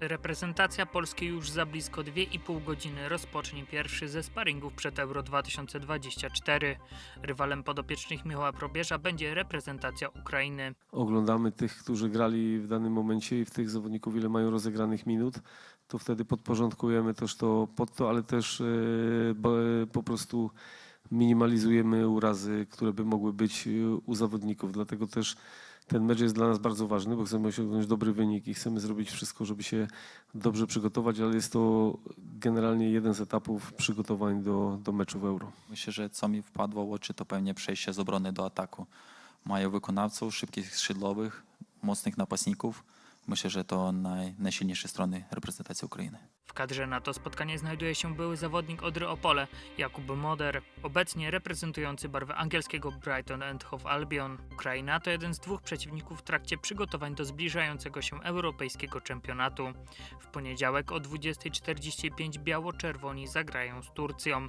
Reprezentacja Polski już za blisko 2,5 godziny rozpocznie pierwszy ze sparingów przed Euro 2024. Rywalem podopiecznych Michała Probierza będzie reprezentacja Ukrainy. oglądamy tych, którzy grali w danym momencie i w tych zawodników, ile mają rozegranych minut, to wtedy podporządkujemy też to pod to, ale też bo- po prostu minimalizujemy urazy, które by mogły być e, u zawodników. Dlatego też ten mecz jest dla nas bardzo ważny, bo chcemy osiągnąć dobry wynik i chcemy zrobić wszystko, żeby się dobrze przygotować, ale jest to generalnie jeden z etapów przygotowań do, do meczu w Euro. Myślę, że co mi wpadło w oczy, to pewnie przejście z obrony do ataku. Mają wykonawców, szybkich skrzydłowych, mocnych napastników. Myślę, że to naj, najsilniejsze strony reprezentacji Ukrainy. Kadrze na to spotkanie znajduje się były zawodnik Odry Opole, Jakub Moder, obecnie reprezentujący barwę angielskiego Brighton and Hove Albion. Ukraina to jeden z dwóch przeciwników w trakcie przygotowań do zbliżającego się europejskiego czempionatu. W poniedziałek o 20.45 biało-czerwoni zagrają z Turcją.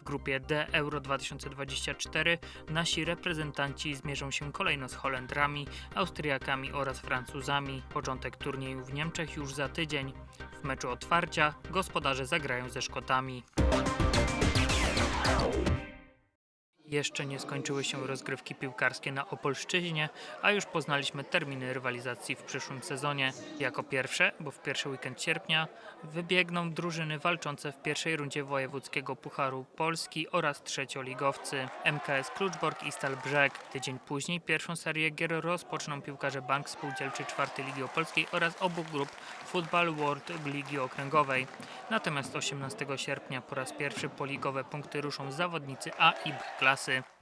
W grupie D Euro 2024 nasi reprezentanci zmierzą się kolejno z Holendrami, Austriakami oraz Francuzami. Początek turnieju w Niemczech już za tydzień. W meczu otwarcia gospodarze zagrają ze Szkotami. Jeszcze nie skończyły się rozgrywki piłkarskie na Opolszczyźnie, a już poznaliśmy terminy rywalizacji w przyszłym sezonie. Jako pierwsze, bo w pierwszy weekend sierpnia, wybiegną drużyny walczące w pierwszej rundzie wojewódzkiego Pucharu Polski oraz trzecioligowcy MKS Kluczbork i Stal Brzeg. Tydzień później pierwszą serię gier rozpoczną piłkarze Bank Spółdzielczy czwartej Ligi Opolskiej oraz obu grup Football World Ligi Okręgowej. Natomiast 18 sierpnia po raz pierwszy poligowe punkty ruszą zawodnicy A i B klasy. klasy.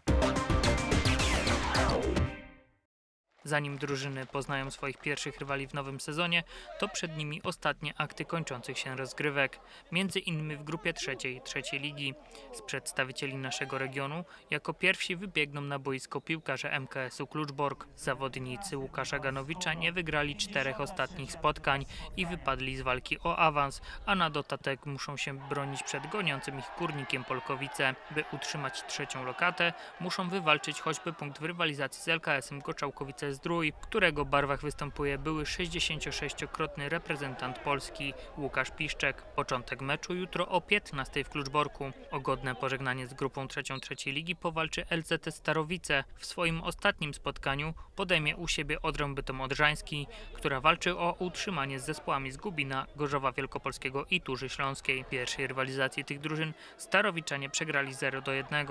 Zanim drużyny poznają swoich pierwszych rywali w nowym sezonie, to przed nimi ostatnie akty kończących się rozgrywek. Między innymi w grupie trzeciej, trzeciej ligi. Z przedstawicieli naszego regionu jako pierwsi wybiegną na boisko piłkarze MKS-u Kluczbork. Zawodnicy Łukasza Ganowicza nie wygrali czterech ostatnich spotkań i wypadli z walki o awans, a na dodatek muszą się bronić przed goniącym ich Górnikiem Polkowice. By utrzymać trzecią lokatę, muszą wywalczyć choćby punkt w rywalizacji z LKS-em Goczałkowice Zdrój, w którego barwach występuje były 66-krotny reprezentant Polski Łukasz Piszczek. Początek meczu jutro o 15 w Kluczborku. O godne pożegnanie z grupą trzecią trzeciej ligi powalczy LZT Starowice. W swoim ostatnim spotkaniu podejmie u siebie Odrę Bytom Odrzański, która walczy o utrzymanie z zespołami z Gubina, Gorzowa Wielkopolskiego i Turzy Śląskiej. W pierwszej rywalizacji tych drużyn Starowiczanie przegrali 0 do 1.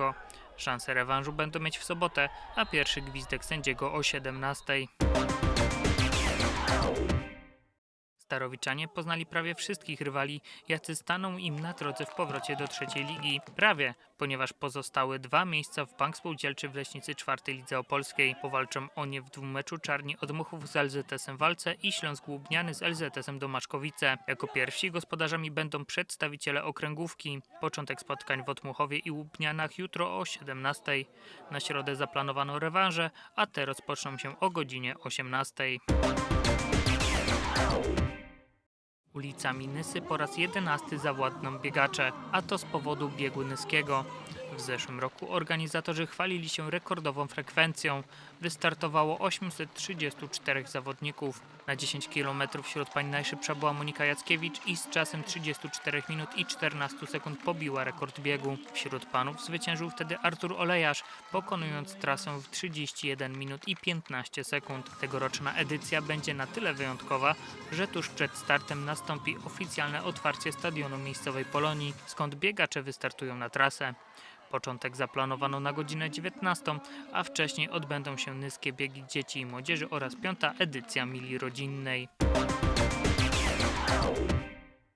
Szanse rewanżu będą mieć w sobotę, a pierwszy gwizdek sędziego o 17. Starowiczanie poznali prawie wszystkich rywali, jacy staną im na drodze w powrocie do trzeciej ligi. Prawie, ponieważ pozostały dwa miejsca w Bank Spółdzielczy w Leśnicy czwartej Lidze Opolskiej. Powalczą o nie w dwumeczu Czarni Odmuchów z LZS-em Walce i Śląsk Łubniany z LZS-em Domaszkowice. Jako pierwsi gospodarzami będą przedstawiciele okręgówki. Początek spotkań w Otmuchowie i Łubnianach jutro o 17. Na środę zaplanowano rewanże, a te rozpoczną się o godzinie 18. Ulicami Nysy po raz jedenasty zawładną biegacze, a to z powodu biegu nyskiego. W zeszłym roku organizatorzy chwalili się rekordową frekwencją. Wystartowało 834 zawodników. Na 10 km wśród pań najszybsza była Monika Jackiewicz i z czasem 34 minut i 14 sekund pobiła rekord biegu. Wśród panów zwyciężył wtedy Artur Olejarz, pokonując trasę w 31 minut i 15 sekund. Tegoroczna edycja będzie na tyle wyjątkowa, że tuż przed startem nastąpi oficjalne otwarcie stadionu miejscowej Polonii, skąd biegacze wystartują na trasę. Początek zaplanowano na godzinę 19, a wcześniej odbędą się nyskie biegi dzieci i młodzieży oraz piąta edycja mili rodzinnej.